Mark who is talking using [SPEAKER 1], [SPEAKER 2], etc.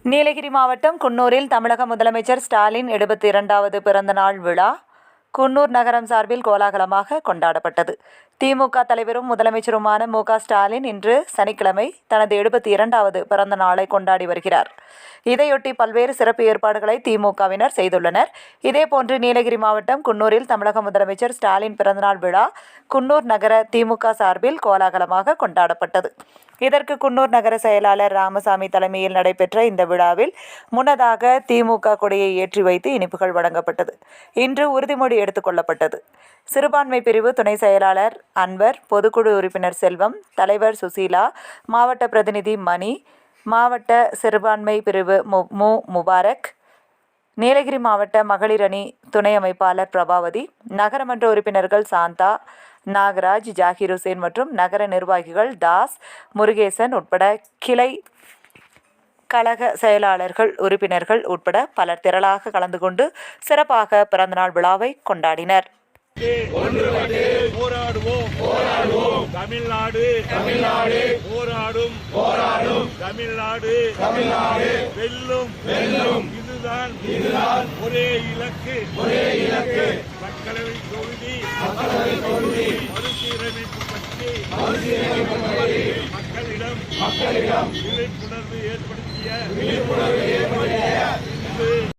[SPEAKER 1] நீலகிரி மாவட்டம் குன்னூரில் தமிழக முதலமைச்சர் ஸ்டாலின் எழுபத்தி இரண்டாவது பிறந்தநாள் விழா குன்னூர் நகரம் சார்பில் கோலாகலமாக கொண்டாடப்பட்டது. திமுக தலைவரும் முதலமைச்சருமான மு ஸ்டாலின் இன்று சனிக்கிழமை தனது எழுபத்தி இரண்டாவது பிறந்த நாளை கொண்டாடி வருகிறார். இதையொட்டி பல்வேறு சிறப்பு ஏற்பாடுகளை திமுகவினர் செய்துள்ளனர். இதேபோன்று நீலகிரி மாவட்டம் குன்னூரில் தமிழக முதலமைச்சர் ஸ்டாலின் பிறந்தநாள் விழா குன்னூர் நகர திமுக சார்பில் கோலாகலமாக கொண்டாடப்பட்டது. இதற்கு குன்னூர் நகர செயலாளர் ராமசாமி தலைமையில் நடைபெற்ற இந்த விழாவில் முன்னதாக திமுக கொடியை ஏற்றி வைத்து இனிப்புகள் வழங்கப்பட்டது. இன்று உறுதிமொழி எடுத்துக் கொள்ளப்பட்டது. சிறுபான்மை பிரிவு துணை செயலாளர் அன்பர் பொதுக்குழு உறுப்பினர் செல்வம் தலைவர் சுசீலா மாவட்ட பிரதிநிதி மணி மாவட்ட சிறுபான்மை பிரிவு மு மு முபாரக் நீலகிரி மாவட்ட மகளிர் அணி துணை அமைப்பாளர் பிரபாவதி நகரமன்ற உறுப்பினர்கள் சாந்தா நாகராஜ் ஜாகிர் ஹுசேன் மற்றும் நகர நிர்வாகிகள் தாஸ் முருகேசன் உட்பட கிளை கழக செயலாளர்கள் உறுப்பினர்கள் உட்பட பலர் திரளாக கலந்து கொண்டு சிறப்பாக பிறந்தநாள் விழாவை கொண்டாடினர்.
[SPEAKER 2] போராடுவோம். போராடுவோம். தமிழ்நாடு தமிழ்நாடு போராடும் போராடும் தமிழ்நாடு தமிழ்நாடு வெல்லும். வெல்லும். இதுதான் இதுதான் ஒரே இலக்கு ஒரே இலக்கு. மக்களவை தொகுதி. மக்களவை தொகுதி. மறுசீரமைப்பு பற்றி மக்களிடம். மக்களிடம். விழிப்புணர்வு ஏற்படுத்திய விழிப்புணர்வு